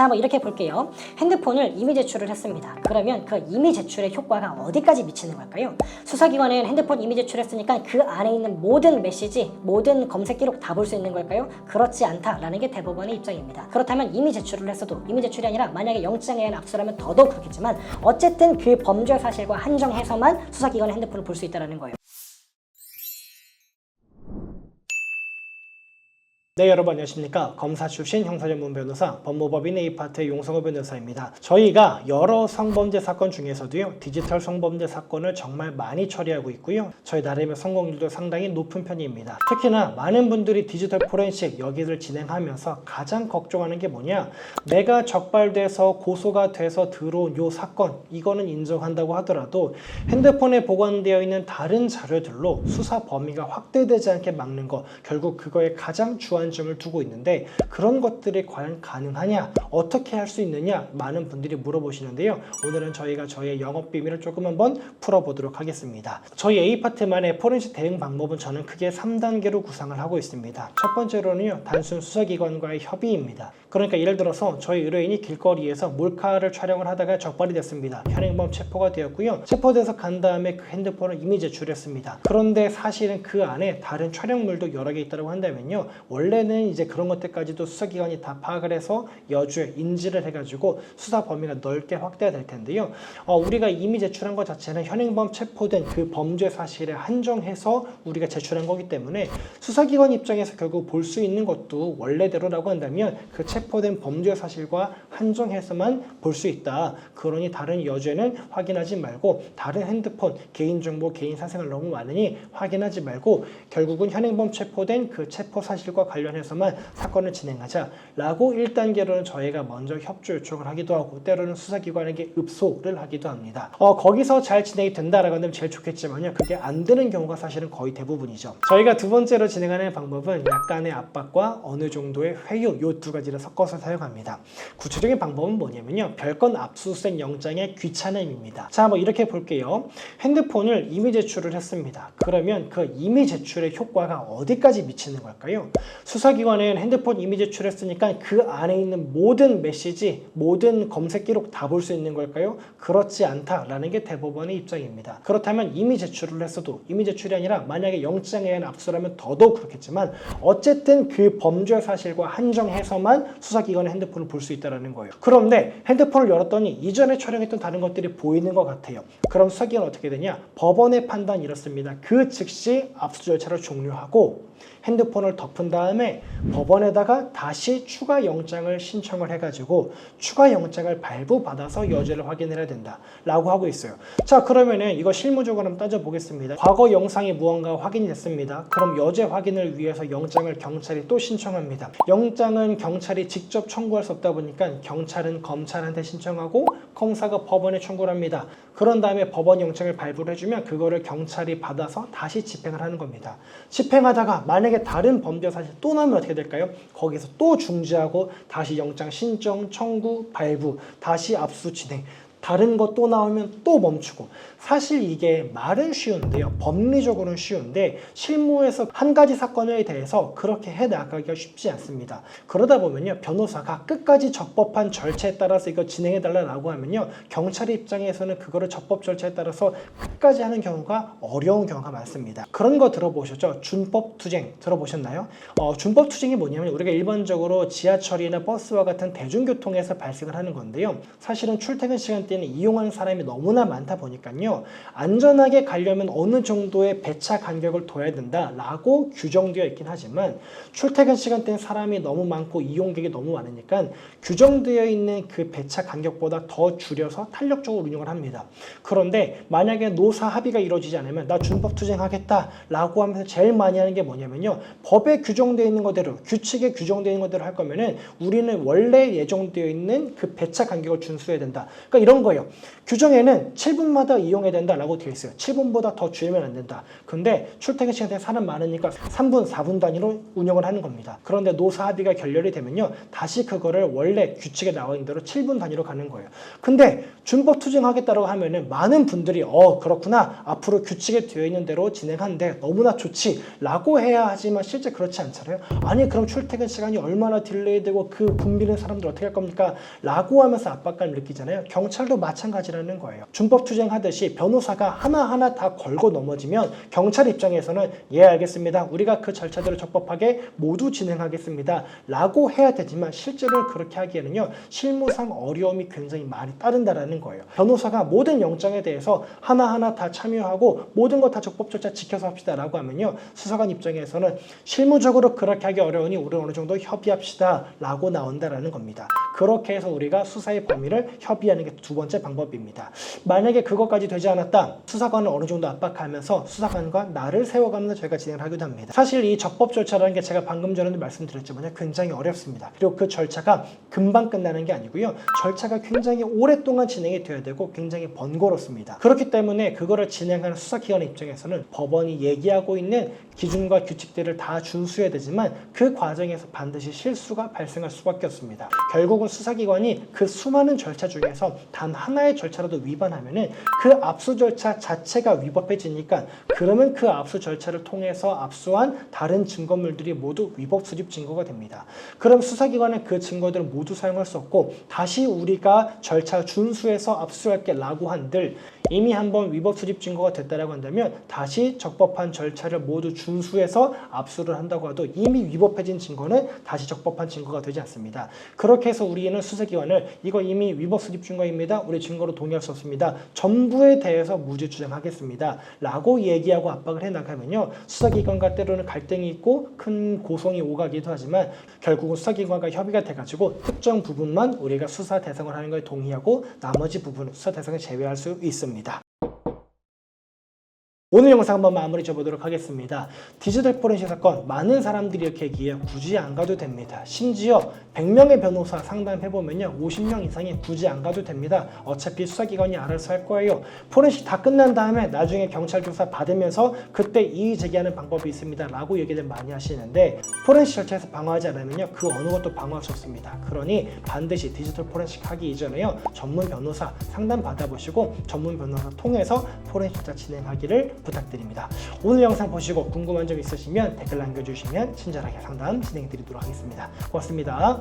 자, 한번 이렇게 볼게요. 핸드폰을 이미 제출을 했습니다. 그러면 그 이미 제출의 효과가 어디까지 미치는 걸까요? 수사기관은 핸드폰 이미 제출했으니까 그 안에 있는 모든 메시지, 모든 검색 기록 다 볼 수 있는 걸까요? 그렇지 않다라는 게 대법원의 입장입니다. 그렇다면 이미 제출을 했어도 이미 제출이 아니라 만약에 영장에 의한 압수라면 더더욱 그렇겠지만 어쨌든 그 범죄 사실과 한정해서만 수사기관의 핸드폰을 볼 수 있다는 거예요. 네 여러분 안녕하십니까? 검사 출신 형사전문 변호사 법무법인 A파트의 용성호 변호사입니다. 저희가 여러 성범죄 사건 중에서도요 디지털 성범죄 사건을 정말 많이 처리하고 있고요. 저희 나름의 성공률도 상당히 높은 편입니다. 특히나 많은 분들이 디지털 포렌식 여기를 진행하면서 가장 걱정하는 게 뭐냐? 내가 적발돼서 고소가 돼서 들어온 요 사건 이거는 인정한다고 하더라도 핸드폰에 보관되어 있는 다른 자료들로 수사 범위가 확대되지 않게 막는 거 결국 그거에 가장 주안 점을 두고 있는데 그런 것들이 과연 가능하냐 어떻게 할 수 있느냐 많은 분들이 물어보시는데요 오늘은 저희가 저희의 영업 비밀을 조금 한번 풀어보도록 하겠습니다 저희 A파트만의 포렌식 대응 방법은 저는 크게 3단계로 구상을 하고 있습니다 첫 번째로는요 단순 수사기관과의 협의입니다 그러니까 예를 들어서 저희 의뢰인이 길거리에서 몰카를 촬영을 하다가 적발이 됐습니다. 현행범 체포가 되었고요. 체포돼서 간 다음에 그 핸드폰을 이미 제출했습니다. 그런데 사실은 그 안에 다른 촬영물도 여러 개 있다고 한다면요. 원래 는 이제 그런 것들까지도 수사기관이 다 파악을 해서 여주에 인지를 해가지고 수사 범위가 넓게 확대가 될 텐데요. 어, 우리가 이미 제출한 것 자체는 현행범 체포된 그 범죄 사실에 한정해서 우리가 제출한 거기 때문에 수사기관 입장에서 결국 볼 수 있는 것도 원래대로라고 한다면 그 체포된 범죄 사실과 한정해서만 볼 수 있다. 그러니 다른 여죄는 확인하지 말고 다른 핸드폰, 개인정보, 개인 사생활 너무 많으니 확인하지 말고 결국은 현행범 체포된 그 체포 사실과 관련 해서만 사건을 진행하자라고 1단계로는 저희가 먼저 협조 요청을 하기도 하고 때로는 수사기관에게 읍소를 하기도 합니다. 어, 거기서 잘 진행이 된다라고 하면 제일 좋겠지만요. 그게 안 되는 경우가 사실은 거의 대부분이죠. 저희가 두 번째로 진행하는 방법은 약간의 압박과 어느 정도의 회유 요 두 가지를 섞어서 사용합니다. 구체적인 방법은 뭐냐면요. 별건 압수수색 영장의 귀찮음입니다. 자, 뭐 이렇게 볼게요. 핸드폰을 이미 제출을 했습니다. 그러면 그 이미 제출의 효과가 어디까지 미치는 걸까요? 수사기관은 핸드폰 이미 제출했으니까 그 안에 있는 모든 메시지, 모든 검색 기록 다 볼 수 있는 걸까요? 그렇지 않다라는 게 대법원의 입장입니다. 그렇다면 이미 제출을 했어도 이미 제출이 아니라 만약에 영장에 의한 압수라면 더더욱 그렇겠지만 어쨌든 그 범죄 사실과 한정해서만 수사기관의 핸드폰을 볼 수 있다는 거예요. 그런데 핸드폰을 열었더니 이전에 촬영했던 다른 것들이 보이는 것 같아요. 그럼 수사기관 어떻게 되냐? 법원의 판단이 이렇습니다. 그 즉시 압수 절차를 종료하고 핸드폰을 덮은 다음에 법원에다가 다시 추가 영장을 신청을 해가지고 추가 영장을 발부받아서 여죄를 확인해야 된다라고 하고 있어요. 자 그러면은 이거 실무적으로 따져보겠습니다. 과거 영상이 무언가 확인이 됐습니다. 그럼 여죄 확인을 위해서 영장을 경찰이 또 신청합니다. 영장은 경찰이 직접 청구할 수 없다 보니까 경찰은 검찰한테 신청하고 검사가 법원에 청구를 합니다. 그런 다음에 법원 영장을 발부를 해주면 그거를 경찰이 받아서 다시 집행을 하는 겁니다. 집행하다가 만약에 다른 범죄 사실 또 나면 어떻게 될까요? 거기서 또 중지하고 다시 영장 신청, 청구, 발부, 다시 압수 진행. 다른 거 또 나오면 또 멈추고. 사실 이게 말은 쉬운데요. 법리적으로는 쉬운데 실무에서 한 가지 사건에 대해서 그렇게 해 나가기가 쉽지 않습니다. 그러다 보면요. 변호사가 끝까지 적법한 절차에 따라서 이거 진행해 달라고 하면요. 경찰 입장에서는 그거를 적법 절차에 따라서 끝까지 하는 경우가 어려운 경우가 많습니다. 그런 거 들어보셨죠? 준법 투쟁 들어보셨나요? 어, 준법 투쟁이 뭐냐면 우리가 일반적으로 지하철이나 버스와 같은 대중교통에서 발생을 하는 건데요. 사실은 출퇴근 시간 때는 이용하는 사람이 너무나 많다 보니까요. 안전하게 가려면 어느 정도의 배차 간격을 둬야 된다라고 규정되어 있긴 하지만 출퇴근 시간 때는 사람이 너무 많고 이용객이 너무 많으니까 규정되어 있는 그 배차 간격보다 더 줄여서 탄력적으로 운영을 합니다. 그런데 만약에 노사 합의가 이루어지지 않으면 나 준법 투쟁하겠다라고 하면서 제일 많이 하는 게 뭐냐면요. 법에 규정되어 있는 것대로 규칙에 규정되어 있는 것대로 할 거면은 우리는 원래 예정되어 있는 그 배차 간격을 준수해야 된다. 그러니까 이런 이런 거예요. 규정에는 7분마다 이용해야 된다라고 되어 있어요. 7분보다 더 줄이면 안 된다. 근데 출퇴근 시간에 사람 많으니까 3분, 4분 단위로 운영을 하는 겁니다. 그런데 노사 합의가 결렬이 되면요. 다시 그거를 원래 규칙에 나와 있는 대로 7분 단위로 가는 거예요. 근데 준법 투쟁하겠다고 하면은 많은 분들이 어 그렇구나 앞으로 규칙에 되어 있는 대로 진행하는데 너무나 좋지라고 해야 하지만 실제 그렇지 않잖아요. 아니 그럼 출퇴근 시간이 얼마나 딜레이되고 그 붐비는 사람들 어떻게 할 겁니까? 라고 하면서 압박감을 느끼잖아요. 경찰 도 마찬가지라는 거예요. 준법 투쟁하듯이 변호사가 하나하나 다 걸고 넘어지면 경찰 입장에서는 예 알겠습니다. 우리가 그 절차대로 적법하게 모두 진행하겠습니다. 라고 해야 되지만 실제로 그렇게 하기에는요. 실무상 어려움이 굉장히 많이 따른다라는 거예요. 변호사가 모든 영장에 대해서 하나하나 다 참여하고 모든 것 다 적법 절차 지켜서 합시다라고 하면요. 수사관 입장에서는 실무적으로 그렇게 하기 어려우니 우리 어느 정도 협의합시다라고 나온다라는 겁니다. 그렇게 해서 우리가 수사의 범위를 협의하는 게 두 번째 방법입니다. 만약에 그것까지 되지 않았다. 수사관을 어느 정도 압박하면서 수사관과 나를 세워가면서 저희가 진행을 하기도 합니다. 사실 이 적법 절차라는 게 제가 방금 전에도 말씀드렸지만 굉장히 어렵습니다. 그리고 그 절차가 금방 끝나는 게 아니고요. 절차가 굉장히 오랫동안 진행이 돼야 되고 굉장히 번거롭습니다. 그렇기 때문에 그거를 진행하는 수사기관의 입장에서는 법원이 얘기하고 있는 기준과 규칙들을 다 준수해야 되지만 그 과정에서 반드시 실수가 발생할 수밖에 없습니다. 결국은 수사기관이 그 수많은 절차 중에서 단 하나의 절차라도 위반하면은 그 압수 절차 자체가 위법해지니까 그러면 그 압수 절차를 통해서 압수한 다른 증거물들이 모두 위법 수집 증거가 됩니다. 그럼 수사기관은 그 증거들을 모두 사용할 수 없고 다시 우리가 절차 준수해서 압수할게라고 한들 이미 한번 위법 수집 증거가 됐다라고 한다면 다시 적법한 절차를 모두 준수해서 압수를 한다고 해도 이미 위법해진 증거는 다시 적법한 증거가 되지 않습니다. 그렇게 해서 우리는 수사기관을 이거 이미 위법 수집 증거입니다. 우리 증거로 동의할 수 없습니다. 전부에 대해서 무죄 주장하겠습니다. 라고 얘기하고 압박을 해나가면요. 수사기관과 때로는 갈등이 있고 큰 고성이 오가기도 하지만 결국은 수사기관과 협의가 돼가지고 특정 부분만 우리가 수사 대상을 하는 것에 동의하고 나머지 부분은 수사 대상을 제외할 수 있습 니다. 오늘 영상 한번 마무리 줘보도록 하겠습니다. 디지털 포렌식 사건 많은 사람들이 이렇게 얘기해요. 굳이 안 가도 됩니다. 심지어 100명의 변호사 상담해보면요. 50명 이상이 굳이 안 가도 됩니다. 어차피 수사기관이 알아서 할 거예요. 포렌식 다 끝난 다음에 나중에 경찰 조사 받으면서 그때 이의 제기하는 방법이 있습니다. 라고 얘기를 많이 하시는데 포렌식 절차에서 방어하지 않으면요. 그 어느 것도 방어할 수 없습니다. 그러니 반드시 디지털 포렌식 하기 이전에요. 전문 변호사 상담 받아보시고 전문 변호사 통해서 포렌식 절차 진행하기를 부탁드립니다. 오늘 영상 보시고 궁금한 점 있으시면 댓글 남겨주시면 친절하게 상담 진행해 드리도록 하겠습니다. 고맙습니다.